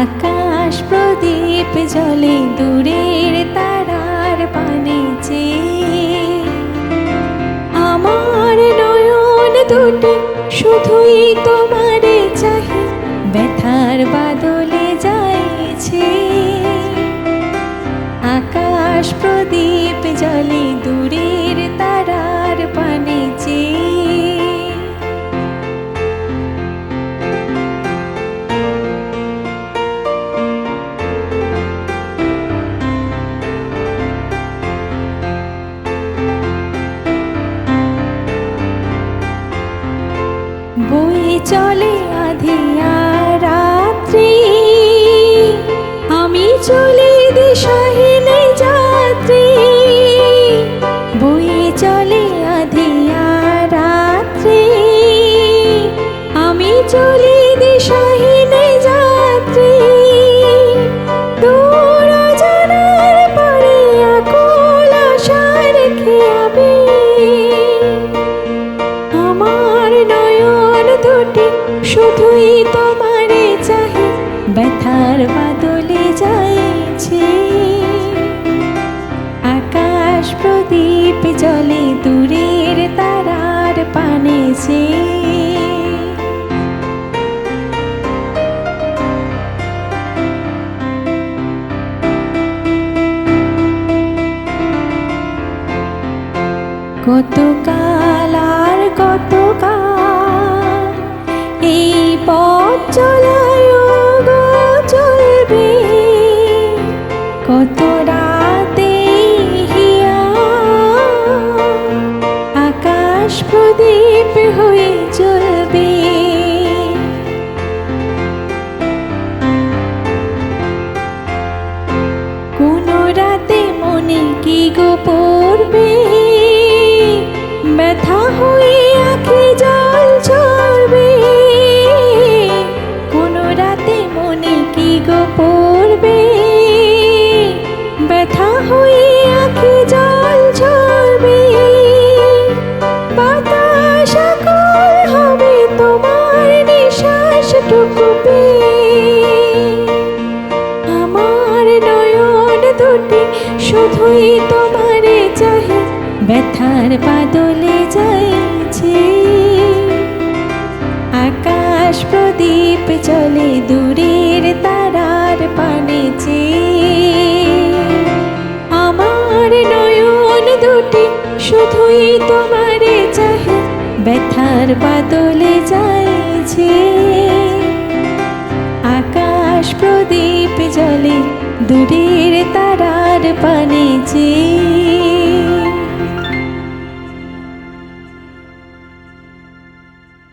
আকাশ প্রদীপ জলে দূরের তারার পানে চেয়ে। আমার নয়ন দুটি শুধুই তোমারে চাহি। ব্যথার বাদলে চলি দিশাহীনে যাত্রী। দূর জানার পরে আকুল আশার আমার নয়ন দুটি শুধুই তোমারে চাহি, ব্যথার বাদলে যাইছে। কত কাল আর কত কাল এই পথ চলায় গো চলবে। কত রাতে হিয়া আকাশ প্রদীপ হয়ে চলবে। কোন রাতে মনে কি গো পড়বে? দুটি শুধুই তোমারে চাহে। ব্যথার বাদলে যাইছে। আকাশ প্রদীপ চলে দূরের তারার পানে আমার নয়ন দুটি শুধুই তোমারে চাহে। ব্যথার বাদলে যাইছে। আকাশ প্রদীপ জলে দূরের তারার পানে চেয়ে